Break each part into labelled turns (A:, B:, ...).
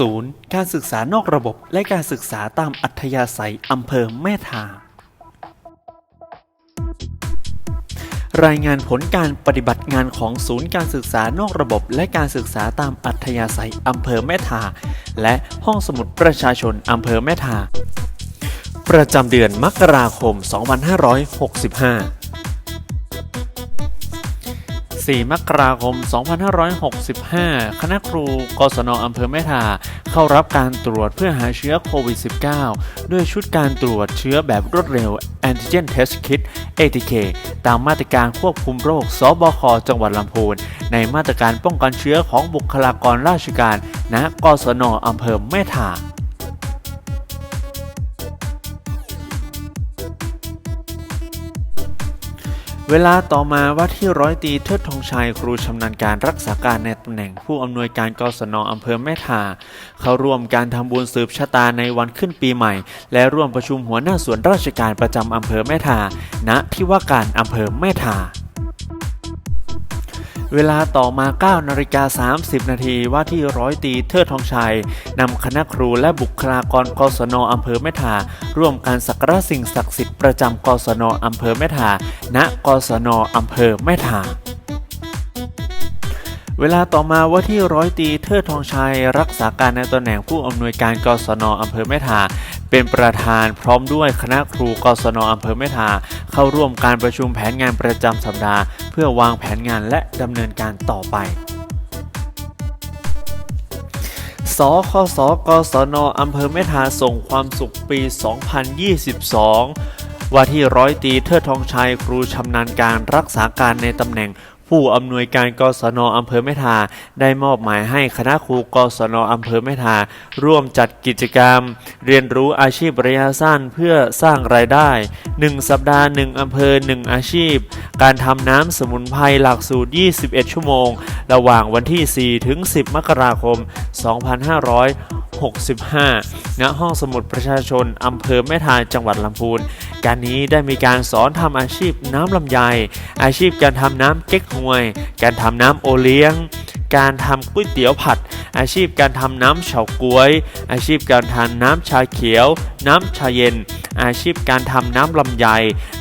A: ศูนย์การศึกษานอกระบบและการศึกษาตามอัธยาศัยอำเภอแม่ทารายงานผลการปฏิบัติงานของศูนย์การศึกษานอกระบบ และการศึกษาตามอัธยาศัยอำเภอแม่ทา และห้องสมุดประชาชนอำเภอแม่ทา ประจำเดือนมกราคม 2565 4 มกราคม 2565 คณะครู กศนอำเภอแม่ทา เข้ารับการตรวจเพื่อหาเชื้อโควิด -19 ด้วยชุดการตรวจเชื้อแบบรวดเร็ว Antigen Test Kit ATK ตามมาตรการควบคุมโรค สบค จังหวัดลำพูน ในมาตรการป้องกันเชื้อของบุคลากรราชการณกศนอำเภอแม่ทา เวลาต่อมาว่าที่ร้อยตีเทิดธงชัยครูชำนาญการรักษาการในตำแหน่งผู้อำนวยการกศนอำเภอแม่ทา เข้าร่วมการทำบุญสืบชะตาในวันขึ้นปีใหม่ และร่วมประชุมหัวหน้าส่วนราชการประจำอำเภอแม่ทา ณที่ว่าการอำเภอแม่ทา เวลาต่อมา 9นาฬิกา30 นาทีว่าที่ร้อยตีเทิดทองชัยนำคณะครูและบุคลากรกศนอำเภอแม่ทาร่วมการสักการะสิ่งศักดิ์สิทธิ์ประจำกศนอำเภอแม่ทาณกศนอำเภอแม่ทาเวลาต่อมาว่าที่ร้อยตีเทิดทองชัยรักษาการในตำแหน่งผู้อำนวยการกศนอำเภอแม่ทา เป็นประธานพร้อมด้วยคณะครูกศนอำเภอแม่ทา เข้าร่วมการประชุมแผนงานประจำสัปดาห์ เพื่อวางแผนงานและดำเนินการต่อไปสคสกศนอำเภอแม่ทาส่งความสุขปี 2022 ว่าที่ร้อยตีเทิดทองชัยครูชำนาญการรักษาการในตำแหน่ง ผู้อำนวยการกศนอำเภอแม่ทา ได้มอบหมายให้คณะครูกศนอำเภอแม่ทา ร่วมจัดกิจกรรม เรียนรู้อาชีพระยะสั้นเพื่อสร้างรายได้ 1 สัปดาห์ 1อำเภอ 1 อาชีพ การทำน้ำสมุนไพรหลักสูตร 21 ชั่วโมง ระหว่างวันที่ 4 ถึง 10 มกราคม 2565ณ ห้องสมุดประชาชน อำเภอแม่ทาจังหวัดลำพูน การนี้ได้มีการสอนทำอาชีพน้ำลำไย อาชีพการทำน้ำเก๊กฮวย การทำน้ำโอเลี้ยง การทำก๋วยเตี๋ยวผัด อาชีพการทำน้ำเฉาก๊วย อาชีพการทำน้ำชาเขียว น้ำชาเย็นอาชีพการทำน้ำลำไย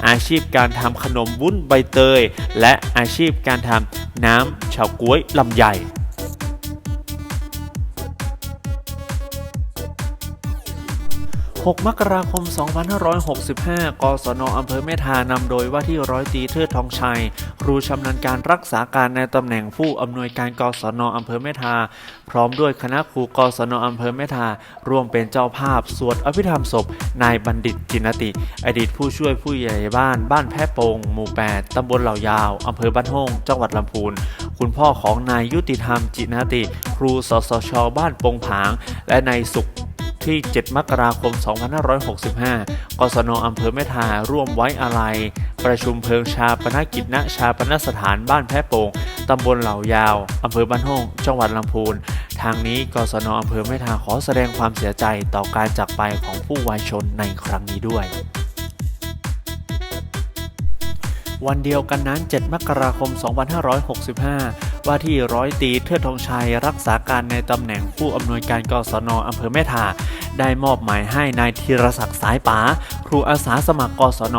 A: อาชีพการทำขนมวุ้นใบเตย และอาชีพการทำน้ำเฉาก๊วยลำไย 6 มกราคม 2565 กศนอำเภอเมทานำโดยว่าที่ร้อยตรีเทิดทองชัย ครูชำนาญการรักษาการในตำแหน่งผู้อำนวยการกศนอำเภอเมทาพร้อมด้วยคณะครูกศนอำเภอเมทาร่วมเป็นเจ้าภาพสวดอภิธรรมศพ นายบัณฑิตจินติ อดีตผู้ช่วยผู้ใหญ่บ้านบ้านแพะโปงหมู่ 8 ตำบลเหล่ายาวอำเภอบ้านโฮงจังหวัดลำพูน คุณพ่อของนายยุติธรรมจินติ ครูสสช บ้านโปงผาง และนายสุข ที่ 7 มกราคม 2565 กศนอำเภอแม่ทาร่วมไว้อาลัย ประชุมเพลิงชาปนกิจณชาปนสถานบ้านแพะโป่งตำบลเหล่ายาว อำเภอบ้านโฮงจังหวัดลำพูน ทางนี้กศนอำเภอแม่ทาขอแสดงความเสียใจต่อการจากไปของผู้วายชนในครั้งนี้ด้วยวันเดียวกันนั้น 7 มกราคม 2565 ว่าที่ร้อยตีเทิดธงชัยรักษาการในตำแหน่งผู้อำนวยการกศนอำเภอแม่ทาได้มอบหมายให้นายธีรศักดิ์สายป๋า ครูอาสาสมัครกศน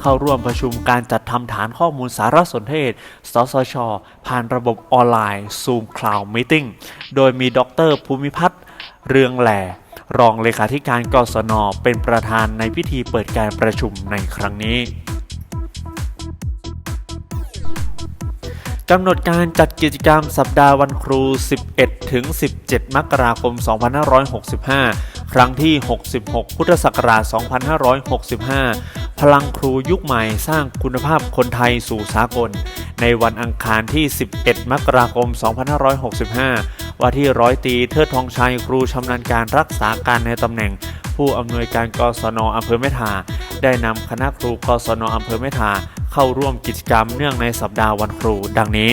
A: เข้าร่วมประชุมการจัดทำฐานข้อมูลสารสนเทศ สสช ผ่านระบบออนไลน์ Zoom Cloud Meeting โดยมีดรภูมิพัฒน์เรืองแหล่รองเลขาธิการกศน เป็นประธานในพิธีเปิดการประชุมในครั้งนี้ กำหนดการจัดกิจกรรมสัปดาห์วันครู 11 ถึง 17 มกราคม 2565 ครั้งที่ 66 พุทธศักราช 2565 พลังครูยุคใหม่สร้างคุณภาพคนไทยสู่สากล ในวันอังคารที่ 11 มกราคม 2565 ว่าที่ร้อยตรีเทิดทองชัยครูชำนาญการรักษาการในตำแหน่ง ผู้อำนวยการกศนอำเภอแม่ทาได้นำคณะครูกศนอำเภอแม่ทา เข้าร่วมกิจกรรมเนื่องในสัปดาห์วันครู ดังนี้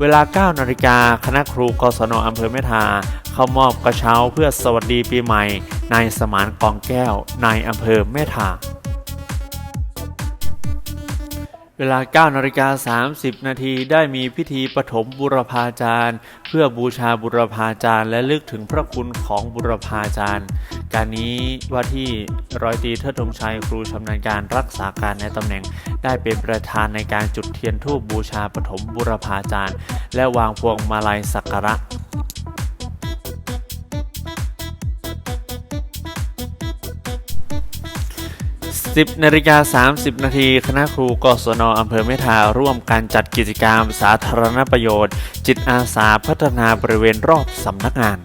A: เวลา 9 นาฬิกาคณะครูกศนอำเภอแม่ทา เข้ามอบกระเช้าเพื่อสวัสดีปีใหม่นายสมานกองแก้วนายอำเภอแม่ทาเวลา9นาฬิกา30 นาทีได้มีพิธีปฐมบุรพาจารย์ เพื่อบูชาบุรพาจารย์และลึกถึงพระคุณของบุรพาจารย์ การนี้ว่าที่ร้อยตรีเทิดธงชัยครูชำนาญการรักษาการในตำแหน่ง ได้เป็นประธานในการจุดเทียนธูปบูชาปฐมบุรพาจารย์ และวางพวงมาลัยสักการะ10นาฬิกา30 นาทีคณะครูกศนอำเภอเมทาร่วมกันจัดกิจกรรมสาธารณประโยชน์ จิตอาสาพัฒนาบริเวณรอบสำนักงาน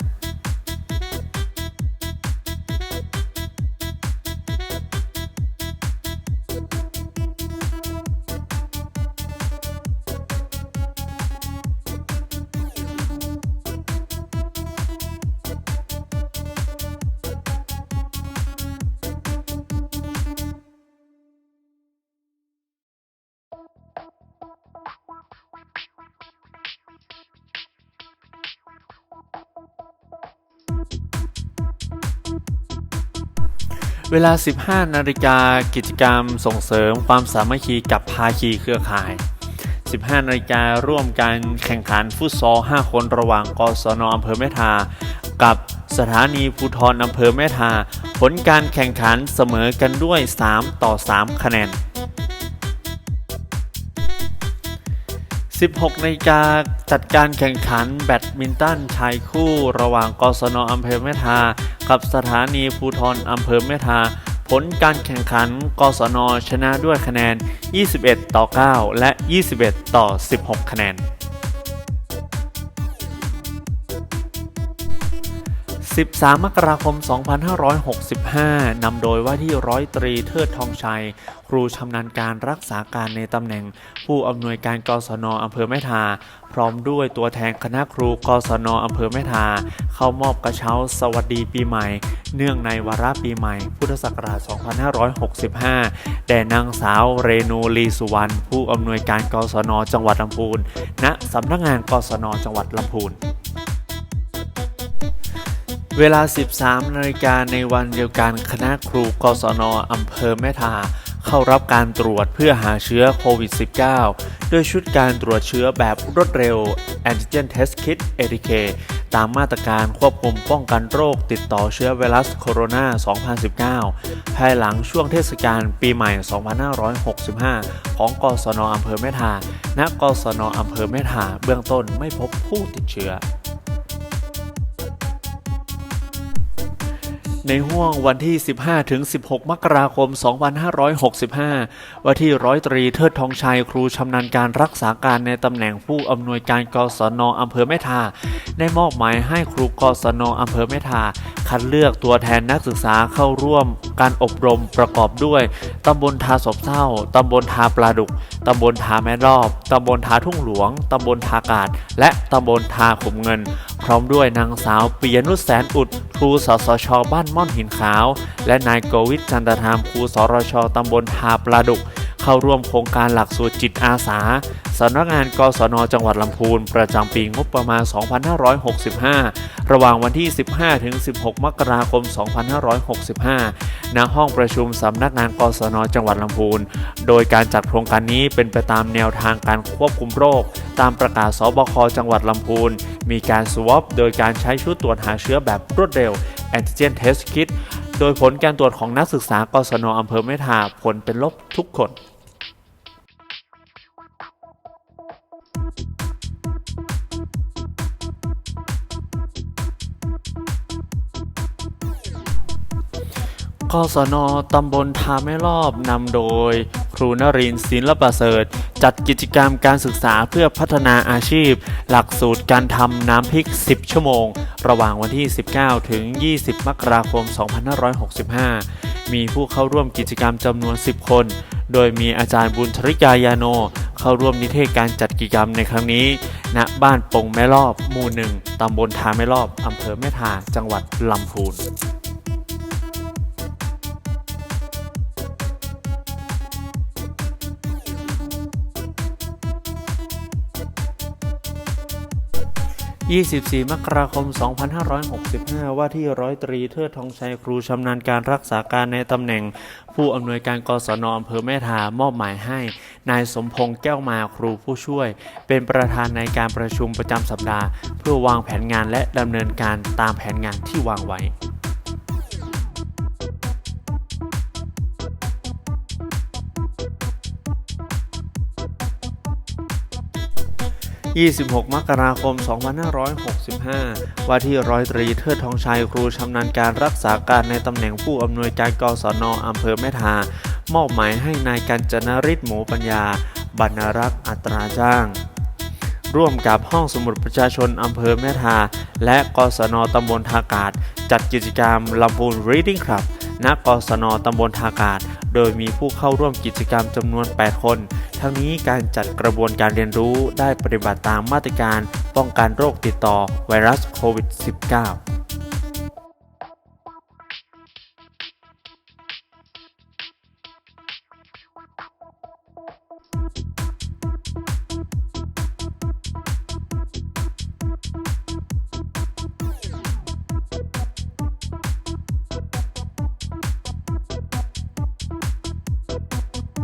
A: เวลา 15 นาฬิกากิจกรรมส่งเสริมความสามัคคีกับภาคีเครือข่าย 15 นาฬิการ่วมการแข่งขันฟุตซอล 5 คนระหว่างกศนอำเภอแม่ทา กับสถานีภูทรอำเภอแม่ทา ผลการแข่งขันเสมอกันด้วย 3 ต่อ 3 คะแนน 16นาฬิกาจัดการแข่งขันแบดมินตันชายคู่ระหว่างกศนอำเภอแม่ทา กับสถานีภูทรอำเภอแม่ทา ผลการแข่งขันกศนชนะด้วยคะแนน 21 ต่อ 9 และ 21 ต่อ 16 คะแนน 13 มกราคม 2565 นำโดยว่าที่ร้อยตรีเทิดทองชัย ครูชำนาญการรักษาการในตำแหน่ง ผู้อำนวยการกศนอำเภอแม่ทา พร้อมด้วยตัวแทนคณะครูกศนอำเภอแม่ทา เข้ามอบกระเช้าสวัสดีปีใหม่ เนื่องในวาระปีใหม่ พุทธศักราช 2565 แด่นางสาวเรนูลีสุวรรณ ผู้อำนวยการกศนจังหวัดลำพูน ณสำนักงานกศนจังหวัดลำพูน เวลา 13 นาฬิกาในวันเดียวกันคณะครูกศนอำเภอแม่ทา เข้ารับการตรวจเพื่อหาเชื้อโควิด -19 ด้วยชุดการตรวจเชื้อแบบรวดเร็ว Antigen Test Kit ATK ตามมาตรการควบคุมป้องกันโรคติดต่อเชื้อไวรัสโคโรนา 2019 ภายหลังช่วงเทศกาลปีใหม่ 2565 ของกศนอำเภอแม่ทา ณ กศนอำเภอแม่ทา เบื้องต้นไม่พบผู้ติดเชื้อ ในห่วงวันที่ 15 ถึง 16 มกราคม 2565 ว่าที่ร้อยตรีเทิดทองชัยครูชำนาญการรักษาการในตำแหน่งผู้อำนวยการกศนอำเภอแม่ทา ได้มอบหมายให้ครูกศนอำเภอแม่ทา คัดเลือกตัวแทนนักศึกษาเข้าร่วมการอบรมประกอบด้วย ตำบลทาศพเศร้าตำบลทาปลาดุก ตำบลทาแม่รอบ ตำบลทาทุ่งหลวง ตำบลทากาด และตำบลทาขุมเงิน พร้อมด้วยนางสาวปิยนุชแสนอุด ครูสสช บ้านม่อนหินขาว และนายโกวิทจันตธรรมครูสรช ตำบลทาปลาดุกเข้าร่วมโครงการหลักสูตรจิตอาสา สำนักงานกศนจังหวัดลำพูน ประจำปีงบประมาณ 2565 ระหว่างวันที่ 15 ถึง 16 มกราคม 2565 ณ ห้องประชุมสำนักงานกศนจังหวัดลำพูน โดยการจัดโครงการนี้เป็นไปตามแนวทางการควบคุมโรค ตามประกาศสบคจังหวัดลำพูน มีการสวอปโดยการใช้ชุดตรวจหาเชื้อแบบรวดเร็ว Antigen Test Kit โดยผลการตรวจของนักศึกษากศนอำเภอแม่ทาผลเป็นลบทุกคน กศนตำบลทาแม่รอบนำโดย ครูนรินทร์ศิลประเสริฐจัดกิจกรรมการศึกษาเพื่อพัฒนาอาชีพ หลักสูตรการทำน้ำพริก 10 ชั่วโมง ระหว่างวันที่ 19 ถึง 20 มกราคม 2565 มีผู้เข้าร่วมกิจกรรมจำนวน 10 คน โดยมีอาจารย์บุญธริกายาโน เข้าร่วมนิเทศการจัดกิจกรรมในครั้งนี้ ณ บ้านปงแม่รอบ หมู่หนึ่งตำบลทาแม่รอบอำเภอแม่ทาจังหวัดลำพูน 24 มกราคม 2565 ว่าที่ร้อยตรีเทิดทองชัยครูชำนาญการรักษาการในตำแหน่ง ผู้อำนวยการกศนอำเภอแม่ทามอบหมายให้ นายสมพงษ์แก้วมาครูผู้ช่วย เป็นประธานในการประชุมประจำสัปดาห์ เพื่อวางแผนงานและดำเนินการตามแผนงานที่วางไว้ 26 มกราคม 2565 ว่าที่ร้อยตรีเทิดทองชัยครูชำนาญการรักษาการในตำแหน่งผู้อำนวยการกศนอำเภอแม่ทามอบหมายให้นายกัญจนริศหมูปัญญา บรรณรักษ์อัตราจ้าง ร่วมกับห้องสมุดประชาชนอำเภอแม่ทา และกศนตำบลทากาศ จัดกิจกรรมลำพูน Reading Club ณกศนตำบลทากาศ โดยมีผู้เข้าร่วมกิจกรรมจำนวน 8 คน ทั้งนี้การจัดกระบวนการเรียนรู้ได้ปฏิบัติตามมาตรการ ป้องกันโรคติดต่อไวรัสโควิด -19